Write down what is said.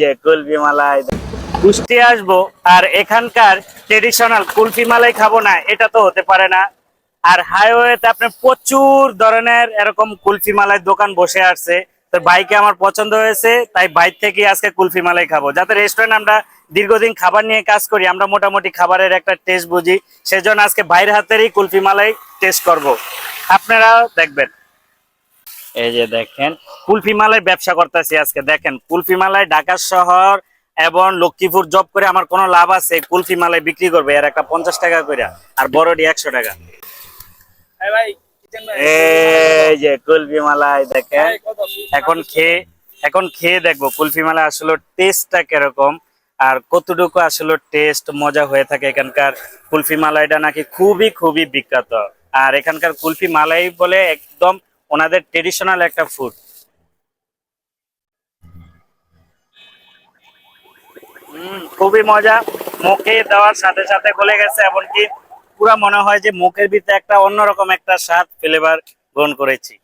যে কুলফি মালাই। কুষ্টি আসব, আর এখানকার ট্রেডিশনাল কুলফি মালাই খাব না, এটা তো হতে পারে না। আর হাইওয়েতে আপনি প্রচুর ধরনের এরকম কুলফি মালাই দোকান বসে আছে তো বাইকে আমার পছন্দ হয়েছে, তাই বাইক থেকে আজকে কুলফি মালাই খাব। যাতে রেস্টুরেন্ট আমরা দীর্ঘদিন খাবার নিয়ে কাজ করি, আমরা মোটামুটি খাবারের একটা টেস্ট বুঝি। সেজন্য আজকে বাইরের হাতেরই কুলফি মালাই টেস্ট করব। আপনারাও দেখবেন। এই যে দেখেন কুলফি মালাই ব্যবসা করতেছি আজকে। দেখেন কুলফি মালাই ঢাকা শহর এবং লক্ষ্মীপুর জব করে আমার কোনো লাভ আছে কুলফি মালাই বিক্রি করবে। এর একটা পঞ্চাশ টাকা করে আর বড়ডি একশো টাকা। এই যে কুলফি মালাই দেখেন এখন খেয়ে এখন খেয়ে দেখব কুলফি মালাই আসলে টেস্টটা কীরকম আর কতটুকু আসলে টেস্ট মজা হয়ে থাকে এখানকার কুলফি মালাইটা নাকি খুবই খুবই বিখ্যাত। আর এখানকার কুলফি মালাই বলে একদম ওনাদের ট্রেডিশনাল একটা ফুড খুবই মজা। মুখে দেওয়ার সাথে সাথে গলে গেছে, এমনকি পুরা মনে হয় যে মুখের ভিতরে একটা অন্যরকম একটা স্বাদ ফ্লেভার গ্রহণ করেছি।